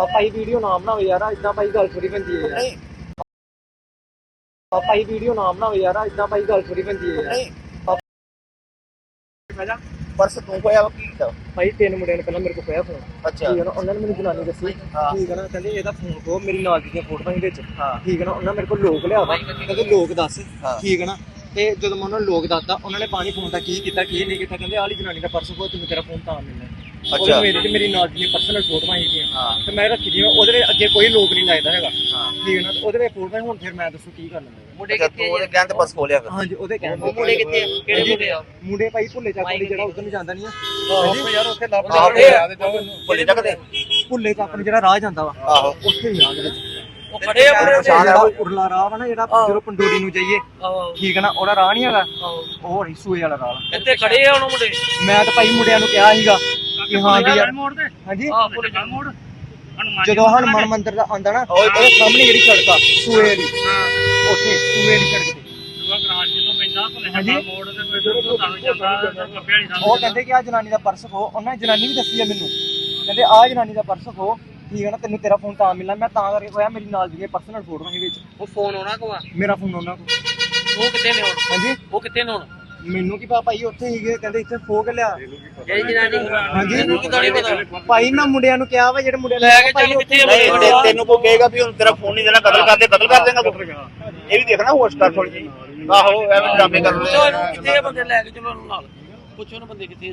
ਆ ਭਾਈ ਵੀਡੀਓ ਨਾਮ ਨਾ ਹੋਵੇ ਯਾਰ ਇਦਾਂ ਭਾਈ ਗੱਲ ਥੋੜੀ ਬੰਦੀ ਹੈ ਯਾਰ। ਆ ਭਾਈ ਵੀਡੀਓ ਨਾਮ ਨਾ ਹੋਵੇ ਯਾਰ ਇਦਾਂ ਭਾਈ ਗੱਲ ਥੋੜੀ ਬੰਦੀ ਹੈ ਯਾਰ। ਨਹੀਂ। ਮੈਂ ਜਾ ਪਰਸ ਤੂੰ ਹੋਇਆ ਵਾ ਕੀ ਕੀਤਾ? ਭਾਈ ਤਿੰਨ ਮੁੰਡਿਆਂ ਨੇ ਪਹਿਲਾਂ ਮੇਰੇ ਕੋਲ ਪਿਆ ਫੋਨ ਅੱਛਾ। ਠੀਕ ਹੈ ਨਾ ਉਹਨਾਂ ਨੇ ਮੈਨੂੰ ਜਨਾਨੀ ਦੱਸੀ। ਹਾਂ। ਠੀਕ ਹੈ ਨਾ ਕਹਿੰਦੇ ਇਹਦਾ ਫੋਨ ਕੋ ਮੇਰੀ ਨਾਲ ਦੀਆਂ ਫੋਟੋਆਂ ਹੀ ਵਿੱਚ ਹਾਂ। ਠੀਕ ਹੈ ਨਾ ਉਹਨਾਂ ਮੇਰੇ ਕੋਲ ਲੋਕ ਲਿਆ ਵਾ। ਕਹਿੰਦੇ ਲੋਕ ਦੱਸ। ਹਾਂ। ਠੀਕ ਹੈ ਨਾ ਤੇ ਜਦੋਂ ਮੈਂ ਉਹਨਾਂ ਨੂੰ ਲੋਕ ਦੱਸਦਾ ਉਹਨਾਂ ਨੇ ਪਾਣੀ ਫੋਨ ਦਾ ਕੀ ਕੀਤਾ ਕੀ ਨਹੀਂ ਕੀਤਾ ਕਹਿੰਦੇ ਆਹ ਵਾਲੀ ਜਨਾਨੀ ਦਾ ਪਰਸ ਕੋ ਤੈਨੂੰ ਤੇਰਾ ਫੋਨ ਤਾਂ ਮਿਲਣਾ। ਅੱਛਾ। ਮੇਰੇ ਤੇ ਮੇਰੀ ਨਾਲ ਦੀਆਂ ਪਰਸਨਲ ਫੋਟੋਆਂ ਹੈਗੀਆਂ ਹਾਂ। ਤੇ ਮੈਂ ਰੱਖੀ ਦੀਆਂ ਉਹਦੇ ਵਿੱਚ ਅੱਗੇ ਕੋਈ ਲੋਕ ਨਹੀਂ ਲੱਗਦਾ ਹੈਗਾ। ਹਾਂ। ਠੀਕ ਹੈ ਨਾ ਤੇ ਉਹਦੇ ਵਿੱਚ ਫੋਟੋਆਂ ਹੁਣ ਫਿਰ ਮੈਂ ਦੱਸੋ ਕੀ ਕਰ ਲੈਂਦਾ ਮੁੰਡੇ ਕਿੱਥੇ ਉਹਦੇ ਤੇ ਪਰਸ ਖੋਲਿਆ ਫਿਰ। ਹਾਂਜੀ ਉਹਦੇ ਉਹ ਮੁੰਡੇ ਕਿੱਥੇ? ਕਿਹੜੇ ਮੁੰਡੇ ਆ? ਮੁੰਡੇ ਭਾਈ ਭੁੱਲੇ ਚੱਕ ਵਾਲੀ ਜਿਹੜਾ ਉਧਰ ਨੂੰ ਜਾਂਦਾ ਨਹੀਂ ਆ। ਯਾਰ ਉੱਥੇ ਲੱਭ ਭੁੱਲੇ ਚੱਕ ਦੇ। ਭੁੱਲੇ ਚੱਕ ਨੂੰ ਜਿਹੜਾ ਰਾਹ ਜਾਂਦਾ ਵਾ ਆਹੋ। ਉੱਥੇ ਹੀ ਆ ਉਹ ਖੜੇ ਆ। ਉਰਲਾ ਰਾਹ ਵਾ ਨਾ ਜਿਹੜਾ ਜਦੋਂ ਪੰਡੋਰੀ ਨੂੰ ਜਾਈਏ ਠੀਕ ਹੈ ਨਾ ਉਹਦਾ ਰਾਹ ਨਹੀਂ ਹੈਗਾ। ਉਹ ਨਹੀਂ ਸੂਏ ਵਾਲਾ ਰਾਹ ਇੱਥੇ ਖੜੇ ਆ ਉਹ ਮੁੰਡੇ? ਮੈਂ ਤਾਂ ਭਾਈ ਮੁੰਡਿਆਂ ਨੂੰ ਕਿਹਾ ਸੀਗਾ ਕਿ ਹਾਂ ਵੀ ਯਾਰ ਮੋੜ ਤੇ ਹਾਂਜੀ ਆਹ ਮੋੜ ਜਦੋਂ ਹਨੂੰਮਾਨ ਮੰਦਿਰ ਦਾ ਆਂਦਾ ਨਾ ਉਹਦੇ ਸਾਹਮਣੇ ਜਿਹੜੀ ਸੜਕ ਆ ਸੂਏ ਵਾਲੀ ਹਾਂ। ਉੱਥੇ ਸੂਏ ਵਾਲੀ ਸੜਕ ਤੇ। ਉਹ ਕਹਿੰਦੇ ਕਿ ਆ ਜਨਾਨੀ ਦਾ ਪਰਸ ਖੋ ਉਹਨਾਂ ਨੇ ਜਨਾਨੀ ਵੀ ਦੱਸੀ ਆ ਮੈਨੂੰ। ਕਹਿੰਦੇ ਆ ਜਨਾਨੀ ਦਾ ਪਰਸ ਖੋ। ਠੀਕ ਹੈ ਨਾ ਤੈਨੂੰ ਤੇਰਾ ਫੋਨ ਤਾਂ ਮਿਲਣਾ ਮੈਂ ਤਾਂ ਕਰਕੇ ਹੋਇਆ ਮੇਰੀ ਨਾਲ ਦੀਆਂ ਪਰਸਨਲ ਫੋਟੋਆਂ ਸੀ ਵਿੱਚ। ਉਹ ਫੋਨ ਆਉਣਾ ਕੋ ਆ? ਮੇਰਾ ਫੋਨ ਉਹਨਾਂ ਕੋਲ। ਉਹ ਕਿੱਥੇ ਨੇ ਹੁਣ? ਹਾਂਜੀ? ਉਹ ਕਿੱਥੇ ਨੇ ਹੁਣ? ਮੈਨੂੰ ਕੀ ਪਤਾ ਭਾਈ ਉੱਥੇ ਹੀਗੇ ਕਹਿੰਦੇ ਇੱਥੇ ਖੋ ਕੇ ਲਿਆ। ਜਿਹੜੀ ਜਨਾਨੀ ਹਾਂਜੀ। ਮੈਨੂੰ ਕਿਦਾਂ ਨਹੀਂ ਪਤਾ। ਭਾਈ ਮੈਂ ਮੁੰਡਿਆਂ ਨੂੰ ਕਿਹਾ ਵਾ ਜਿਹੜੇ ਮੁੰਡੇ ਲੈ ਕੇ ਚੱਲ ਕਿੱਥੇ ਆ ਨਹੀਂ ਤੇ ਤੈਨੂੰ ਕੋ ਕਹੇਗਾ ਵੀ ਹੁਣ ਤੇਰਾ ਫੋਨ ਨਹੀਂ ਦੇਣਾ ਕਤਲ ਕਰ ਦੇ ਕਤਲ ਕਰ ਦੇਗਾ ਤੂੰ ਇਹ ਵੀ ਦੇਖਣਾ ਹੋਸ਼ ਕਰ ਥੋੜੀ ਜੀ ਆਹੋ ਐਵੇਂ ਡਰਾਮੇ ਪੁੱਛੋ ਕਰਦੇ ਇਹਨੂੰ ਕਿੱਥੇ ਬੰਦੇ ਲੈ ਕੇ ਚਲੋ ਇਹਨੂੰ ਨਾਲ। ਪੁੱਛੋ ਇਹਨੂੰ ਬੰਦੇ ਕਿੱਥੇ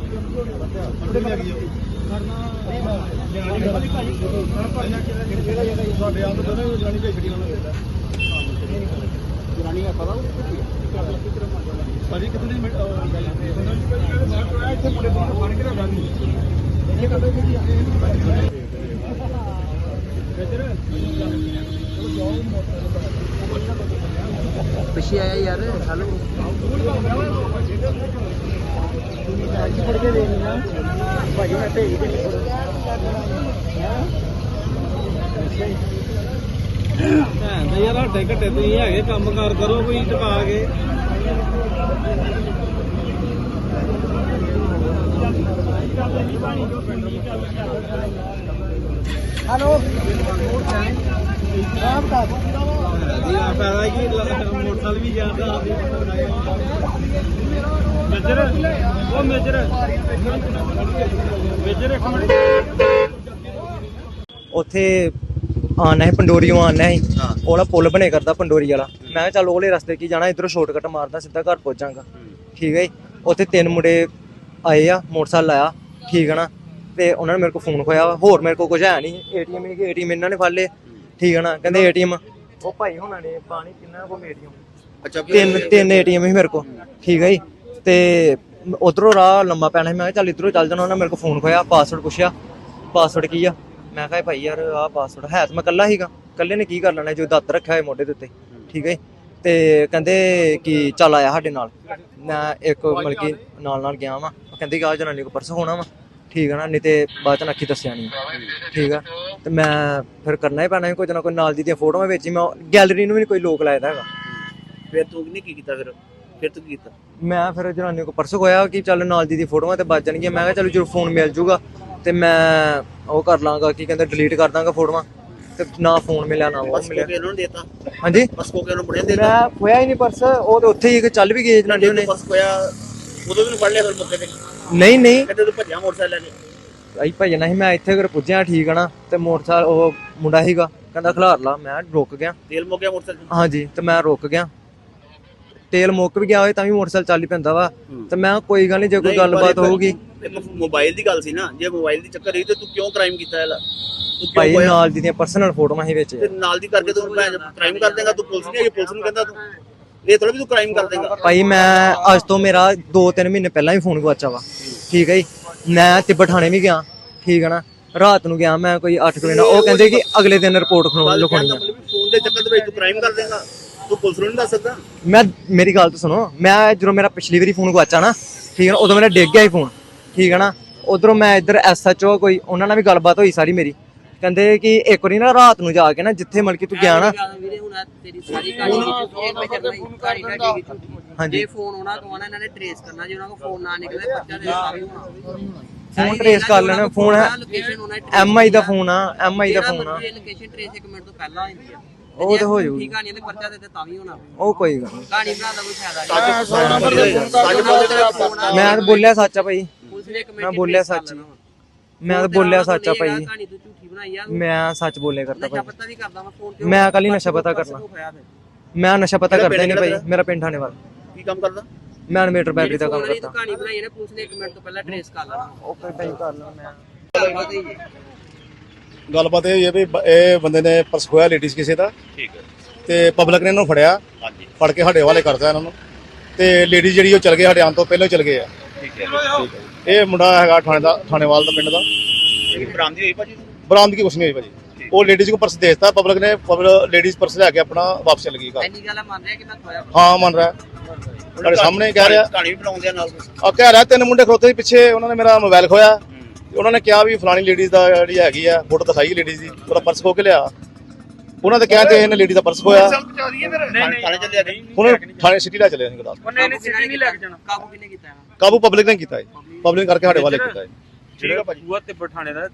ਆ ਚਲੋ ਭੁੱਲੇ ਚੱਕਦੇ ਆ ਪਿੱਛੇ ਆਇਆ ਯਾਰ ਹਲੋ ਫੜ ਕੇ ਦੇ ਨਾ ਭਾਜੀ ਮੈਂ ਭੇਜ ਕੇ ਨਹੀਂ ਭੈਣ ਦੇ ਯਾਰ ਹੱਡੇ ਘੱਟੇ ਤੁਸੀਂ ਹੈਗੇ ਕੰਮ ਕਾਰ ਕਰੋ ਕੋਈ ਟਕਾ ਕੇ। ਹਲੋ ਰਾਮ ਦਾ ਦੀ ਆ ਫਾਇਦਾ ਕੀ ਮੋਟਰਸਾਈਕਲ ਵੀ ਜਾਂਦਾ ਮੇਜਰ ਉਹ ਮੇਜਰ ਮੇਜਰ ਇੱਕ ਮਿੰਟ ਉੱਥੇ ਆਣਾ ਹੈ ਪੰਡੋਰੀਓਂ ਆਣਾ ਹੈ। ਉਹਲਾ ਪੁਲ ਬਣੇ ਕਰਦਾ ਪੰਡੋਰੀ ਵਾਲਾ। ਮੈਂ ਕਿਹਾ ਚੱਲ ਉਹਲੇ ਰਸਤੇ ਕੀ ਜਾਣਾ ਇਧਰੋਂ ਸ਼ਾਰਟਕਟ ਮਾਰਦਾ ਸਿੱਧਾ ਘਰ ਪਹੁੰਚਾਂਗਾ ਠੀਕ ਹੈ ਉੱਥੇ ਤਿੰਨ ਮੁੰਡੇ ਆਏ ਆ ਮੋਟਰਸਾਈਕਲ ਆਇਆ ਠੀਕ ਹੈ ਨਾ? ਤੇ ਉਹਨਾਂ ਨੇ ਮੇਰੇ ਕੋਲ ਫੋਨ ਖੋਇਆ। ਹੋਰ ਮੇਰੇ ਕੋਲ ਕੁਝ ਹੈ ਨਹੀਂ। ਏਟੀਐਮ ਹੀ ਏਟੀਐਮ ਇਹਨਾਂ ਨੇ ਫੜ ਲਏ। ਠੀਕ ਹੈ ਨਾ? ਕਹਿੰਦੇ ਏਟੀਐਮ ਉਹ ਭਾਈ ਹੁਣਾਂ ਨੇ ਪਾਣੀ ਕਿੰਨਾ ਕੋ ਏਟੀਐਮ ਅੱਛਾ ਤਿੰਨ ਤਿੰਨ ਏਟੀਐਮ ਹੀ ਮੇਰੇ ਕੋਲ। ਠੀਕ ਹੈ ਜੀ। ਤੇ ਉਧਰੋਂ ਰਾਹ ਲੰਮਾ ਪੈਣਾ ਸੀ। ਮੈਂ ਕਿਹਾ ਚੱਲ ਇਧਰੋਂ ਚੱਲ ਜਾਣਾ। ਉਹਨਾਂ ਮੇਰੇ ਕੋਲ ਫੋਨ ਖੋਇਆ ਪਾਸਵਰਡ ਪੁੱਛਿਆ। ਪਾਸਵਰਡ ਕੀ ਆ? ਮੈਂ ਕਿਹਾ ਭਾਈ ਯਾਰ ਆਹ ਪਾਸਵਰਡ ਹੈ ਤਾਂ ਮੈਂ ਇਕੱਲਾ ਸੀਗਾ। ਇਕੱਲੇ ਨੇ ਕੀ ਕਰ ਲੈਣਾ? ਜੋ ਦੱਤ ਰੱਖਿਆ ਹੋਇਆ ਮੋਢੇ ਦੇ ਉੱਤੇ। ਠੀਕ ਹੈ ਜੀ। ਤੇ ਕਹਿੰਦੇ ਕਿ ਚੱਲ ਆਇਆ ਸਾਡੇ ਨਾਲ। ਮੈਂ ਇੱਕ ਮਤਲਬ ਕਿ ਨਾਲ ਨਾਲ ਗਿਆ ਵਾਂ। ਉਹ ਕਹਿੰਦੇ ਕਿ ਆ ਜਨਾਨੀ ਕੋ ਪਰਸ ਹੋਣਾ ਵਾ। ਠੀਕ ਹੈ ਨਾ ਨਹੀਂ ਤੇ ਬਾਅਦ ਚ ਨੱਖੀ ਦੱਸਿਆ ਨਹੀਂ ਠੀਕ ਆ? ਤੇ ਮੈਂ ਫਿਰ ਕਰਨਾ ਹੀ ਪੈਣਾ ਸੀ ਕੋਈ ਨਾ ਕੋਈ ਨਾਲ ਦੀ ਦੀਆਂ ਫੋਟੋਆਂ ਵਿੱਚ ਮੈਂ ਗੈਲਰੀ ਨੂੰ ਵੀ ਨੀ ਕੋਈ ਲੋਕ ਲਾਇਆ ਹੈਗਾ। ਫਿਰ ਤੂੰ ਨਹੀਂ ਕੀ ਕੀਤਾ ਫਿਰ? ਫਿਰ ਤੂੰ ਕੀ ਕੀਤਾ? ਮੈਂ ਫਿਰ ਜਨਾਨੀ ਕੋ ਪਰਸ ਹੋਇਆ ਕਿ ਚੱਲ ਨਾਲ ਦੀ ਦੀ ਫੋਟੋਆਂ ਤੇ ਬਚ ਜਾਣਗੀਆਂ। ਮੈਂ ਕਿਹਾ ਚਲੋ ਜਦੋਂ ਫੋਨ ਮਿਲ ਜੂਗਾ ਤੇ ਮੈਂ ਉਹ ਕਰ ਲਾਂਗਾ ਕੀ ਕਹਿੰਦੇ ਡਿਲੀਟ ਕਰ ਦਾਂਗਾ ਫੋਟੋਆਂ। ਤੇ ਨਾ ਫੋਨ ਮਿਲਿਆ ਨਾ ਉਹ ਬਸ ਮਿਲਿਆ। ਕੇ ਇਹਨਾਂ ਨੂੰ ਦੇਤਾ? ਹਾਂਜੀ? ਬਸ ਕੋ ਕੇ ਉਹਨਾਂ ਬੁੜਿਆਂ ਦੇਤਾ? ਮੈਂ ਖੋਇਆ ਹੀ ਨਹੀਂ ਪਰਸ। ਉਹ ਤੇ ਉੱਥੇ ਹੀ ਚੱਲ ਵੀ ਗਏ ਜਨਾਨੀ ਉਹਨੇ। ਬਸ ਕੋਇਆ ਉਦੋਂ ਵੀ ਨੀ ਫੜ ਲਿਆ ਫਿਰ ਮੁੱਕੇ ਤੇ? ਨਹੀਂ ਨਹੀਂ। ਕਿਤੇ ਤੂੰ ਭੱਜਿਆ ਮੋਟਰਸਾਈਕਲ ਲੈ ਕੇ। ਆਈ ਭਜਣਾ ਸੀ ਮੈਂ ਇੱਥੇ ਘਰ ਪੁੱਜਿਆ ਠੀਕ ਆ ਨਾ ਤੇ ਮੋਟਰਸਾਈਕਲ ਉਹ ਮੁੰਡਾ ਸੀਗਾ ਕਹਿੰਦਾ ਖਿਲਾਰ ਲਾ ਮੈਂ ਰੁਕ ਗਿਆ। ਤੇਲ ਮੁੱਕ ਗਿਆ ਮੋਟਰਸਾਈਕਲ। ਹਾਂਜੀ ਤੇ ਮੈਂ ਰੁਕ ਗਿਆ। ਤੇਲ ਮੁੱਕ ਵੀ ਗਿਆ ਹੋਏ ਤਾਂ ਵੀ ਮੋਟਰਸਾਈਕਲ ਚੱਲ ਹੀ ਪੈਂਦਾ ਵਾ। ਤੇ ਮੈਂ ਕਿਹਾ ਕੋਈ ਗੱਲ ਨਹੀਂ ਜੇ ਕੋਈ ਗੱਲਬਾਤ ਹੋਊਗੀ। ਮੋਬਾਈਲ ਦੀ ਗੱਲ ਸੀ ਨਾ ਜੇ ਮੋਬਾਈਲ ਦੀ ਚੱਕਰ ਰਹੀ ਤੇ ਤੂੰ ਕਿਉਂ ਕ੍ਰਾਈਮ ਕੀਤਾ ਇਹਲਾ ਭਾਈ ਨਾਲ ਦੀਆਂ ਪਰਸਨਲ ਫੋਟੋਆਂ ਸੀ ਵਿੱਚ। ਤੇ ਨਾਲ ਦੀ ਕਰਕੇ ਤੂੰ ਕ੍ਰਾਈਮ ਕਰ ਦੇਗਾ ਤੂੰ ਪੁਲਿਸ ਨਹੀਂ ਆਈ ਪੁਲਿਸ ਨੂੰ ਕਹਿੰਦਾ ਤੂੰ। ਇਹ ਥੋੜਾ ਵੀ ਤੂੰ ਕ੍ਰਾਈਮ ਕਰ ਦੇਗਾ। ਭਾਈ ਮੈਂ ਅੱਜ ਤੋਂ ਮੇਰਾ 2-3 ਮਹੀਨੇ ਪਹਿਲਾਂ ਹੀ ਫੋਨ ਗਵਾਚਾ ਵਾ। ਠੀਕ ਹੈ ਜੀ? ਮੈਂ ਤਿੱਬਤ ਥਾਣੇ ਵੀ ਗਿਆ ਠੀਕ ਹੈ ਨਾ? ਰਾਤ ਨੂੰ ਗਿਆ ਮੈਂ ਕੋਈ 8 ਵਜੇ ਨਾਲ। ਉਹ ਕਹਿੰਦੇ ਕਿ ਅਗਲੇ ਦਿਨ ਰਿਪੋਰਟ ਖਣੋ ਲਿਖਾਉਣੀ ਆ। ਫੋਨ ਦੇ ਚੱਕਰ ਦੇ ਵਿੱਚ ਤੂੰ ਕ੍ਰਾਈਮ ਕਰ ਦੇਗਾ। ਤੂੰ ਪੁਲਿਸ ਨੂੰ ਨਹੀਂ ਦੱਸ ਸਕਦਾ। ਮੈਂ ਮੇਰੀ ਗੱਲ ਤਾਂ ਸੁਣੋ। ਮੈਂ ਜਦੋਂ ਮੇਰਾ ਪਿਛਲੀ ਵਾਰੀ ਫੋਨ ਗਵਾਚਾ ਨਾ ਠੀਕ ਹੈ ਨਾ ਉਦੋਂ ਮੇਰਾ ਡਿੱਗ ਗਿਆ ਹੀ ਫੋਨ ਠੀਕ ਹੈ ਨਾ? ਉਧਰੋਂ ਮੈਂ ਇੱਧਰ ਐਸਐਚਓ ਕੋਈ ਉਹਨਾਂ ਨਾਲ ਵੀ ਗੱਲਬਾਤ ਹੋਈ ਸਾਰੀ ਮੇਰੀ। ਕਹਿੰਦੇ ਕਿ ਇੱਕ ਵਾਰੀ ਨਾ ਰਾਤ ਨੂੰ ਜਾ ਕੇ ਨਾ ਜਿੱਥੇ ਮਤਲਬ ਕਿ ਤੂੰ ਗਿਆ ਨਾ ਵੀਰੇ ਹੁਣ ਆਹ ਤੇਰੀ ਸਾਰੀ ਕਹਾਣੀ ਦੀ ਝੂਠੀ ਹੈ ਮੈਂ ਹਾਂਜੀ। ਜੇ ਫੋਨ ਉਹਨਾਂ ਤੋਂ ਆਣਾ ਇਹਨਾਂ ਨੇ ਟ੍ਰੇਸ ਕਰਨਾ ਜੇ ਉਹਨਾਂ ਕੋਲ ਫੋਨ ਨਾ ਨਿਕਲੇ ਬੱਚਾ ਦੇ ਤਾਂ ਵੀ ਹੋਣਾ। ਫੋਨ ਟ੍ਰੇਸ ਕਰ ਲੈਣਾ ਫੋਨ ਹੈ। ਐਮਆਈ ਦਾ ਫੋਨ ਆ ਐਮਆਈ ਦਾ ਫੋਨ ਆ। ਲੋਕੇਸ਼ਨ ਟ੍ਰੇਸ ਇੱਕ ਮਿੰਟ ਤੋਂ ਪਹਿਲਾਂ ਆਉਂਦੀ ਆ। ਉਹ ਤੇ ਹੋ ਜਾਊ ਠੀਕ ਕਹਾਣੀ ਤੇ ਪਰਚਾ ਦੇ ਤੇ ਤਾਂ ਵੀ ਹੋਣਾ। ਉਹ ਕੋਈ ਗੱਲ ਨੀ। ਕਹਾਣੀ ਦਾ ਕੋਈ ਫਾਇਦਾ ਨਹੀਂ। ਆ। ਮੈਂ ਤਾਂ ਬੋਲਿਆ ਸੱਚ ਆ ਭਾਈ। ਪੁਲਿਸ ਨੇ ਮੈਂ ਬੋਲਿਆ ਸੱਚ। ਹੀ। ਮੈਂ ਤਾਂ ਬੋਲਿਆ ਸੱਚ ਆ ਭਾਈ। ਕਹਾਣੀ ਤੂੰ ਝੂਠੀ ਬਣਾਈ ਆ। ਮੈਂ ਸੱਚ ਬੋਲਿਆ ਕਰਦਾ ਨਸ਼ਾ ਭਾਈ ਪੱਤਾ ਵੀ ਕਰਦਾ ਮੈਂ ਫੋਨ ਤੇ ਮੈਂ ਕੱਲ ਹੀ ਨਸ਼ਾ ਪਤਾ ਕਰਨਾ। ਮੈਂ ਨਸ਼ਾ ਪਤਾ ਕਰਦਾ ਹੀ ਨਹੀਂ ਪਿੰਡ ਭਾਈ ਮੇਰਾ ਪਿੰਡ ਥਾਣੇ ਵਾਲਾ ਕੀ ਕੰਮ ਕਰਦਾ? ਮੈਂ ਅਨਮੀਟਰ ਬੈਟਰੀ ਦਾ ਕੰਮ ਕਰਦਾ। ਕਹਾਣੀ ਬਣਾਈ ਇਹਨੇ ਪੁਲਿਸ ਨੇ ਇੱਕ ਮਿੰਟ ਤੋਂ ਪਹਿਲਾਂ ਟ੍ਰੇਸ ਕਰ ਲੈਣਾ। ਓਕੇ ਭਾਈ ਕਰ ਲਾਂ ਮੈਂ ਗੱਲਬਾਤ ਹੀ ਹੈ? ਗੱਲਬਾਤ ਇਹ ਹੋਈ ਹੈ ਵੀ ਬ- ਇਹ ਬੰਦੇ ਨੇ ਪਰਸ ਖੋਇਆ ਲੇਡੀਜ਼ ਕਿਸੇ ਦਾ। ਠੀਕ ਹੈ। ਤੇ ਪਬਲਿਕ ਨੇ ਇਹਨੂੰ ਫੜਿਆ। ਹਾਂਜੀ। ਫੜ ਕੇ ਸਾਡੇ ਹਵਾਲੇ ਕਰਤਾ ਇਹਨਾਂ ਨੂੰ। ਤੇ ਲੇਡੀਜ਼ ਜਿਹੜੀ ਉਹ ਚਲ ਗਏ ਸਾਡੇ ਆਉਣ ਤੋਂ ਪਹਿਲਾਂ ਹੀ ਚਲ ਗਏ ਆ। ਠੀਕ ਹੈ। ਇਹ ਮੁੰਡਾ ਹੈਗਾ ਥਾਣੇ ਦਾ ਥਾਣੇਵਾਲ ਦਾ ਪਿੰਡ ਦਾ। ਇਹ ਬਰਾਮਦੀ ਹੋਈ ਭਾਜੀ? ਬਰਾਮਦਗੀ ਕੁਛ ਨਹੀਂ ਹੋਈ ਭਾਜੀ। ਉਹ ਲੇਡੀਜ਼ ਕੋ ਪਰਸ ਦੇਤਾ ਪਬਲਿਕ ਨੇ ਲੇਡੀਜ਼ ਪਰਸ ਲੈ ਕੇ ਆਪਣਾ ਵਾਪਸ ਚਲ ਗਈ ਘਰ। ਇੰਨੀ ਗੱਲ ਮੰਨ ਰਿਹਾ ਕਿ ਮੈਂ ਖੋਇਆ ਹਾਂ ਮੰਨ ਰਿਹਾ। ਤੁਹਾਡੇ ਸਾਹਮਣੇ ਕਹਿ ਰਿਹਾ। ਕਹਾਣੀ ਵੀ ਬਣਾਉਂਦੇ ਆ ਨਾਲ ਆ ਕਹਿ ਰਿਹਾ ਤਿੰਨ ਮੁੰਡੇ ਖਲੋਤੇ ਸੀ ਪਿੱਛੇ ਉਹਨਾਂ ਨੇ ਮੇਰਾ ਮੋਬਾਈਲ ਖੋਇਆ। ਤੇ ਉਹਨਾਂ ਨੇ ਕਿਹਾ ਵੀ ਫਲਾਣੀ ਲੇਡੀਜ਼ ਦਾ ਜਿਹੜੀ ਹੈਗੀ ਆ ਫੋਟੋ ਦਿਖਾਈ ਲੇਡੀਜ਼ ਦੀ ਉਹਦਾ ਪਰਸ ਖੋ ਕੇ ਲਿਆ। ਉਹਨਾਂ ਦੇ ਕਹਿਣ ਤੇ ਇਹਨੇ ਲੇਡੀ ਦਾ ਪਰਸ ਖੋਇਆ। ਹੁਣ ਥਾਣੇ ਸਿਟੀ ਲੈ ਚਲੇ ਅਸੀਂ ਗੁਰਦਾਸਪੁਰ। ਉਹਨੇ ਇਹਨੇ ਸਿੱਧੀ ਨਹੀਂ ਲੈ ਕੇ ਜਾਣਾ। ਕਾਬੂ ਕਿਨੇ ਕੀਤਾ ਕਾਬੂ ਪਬਲਿਕ ਨੇ ਕੀਤਾ ਹੈ ਪਬਲਿਕ ਕਰਕੇ ਸਾਡੇ ਵਾਲੇ ਕੀਤਾ ਹੈ ਠੀਕ ਹੈ ਭਾਜੀ। ਬੂਆ ਤੇ ਬਠਾਣੇ ਦਾ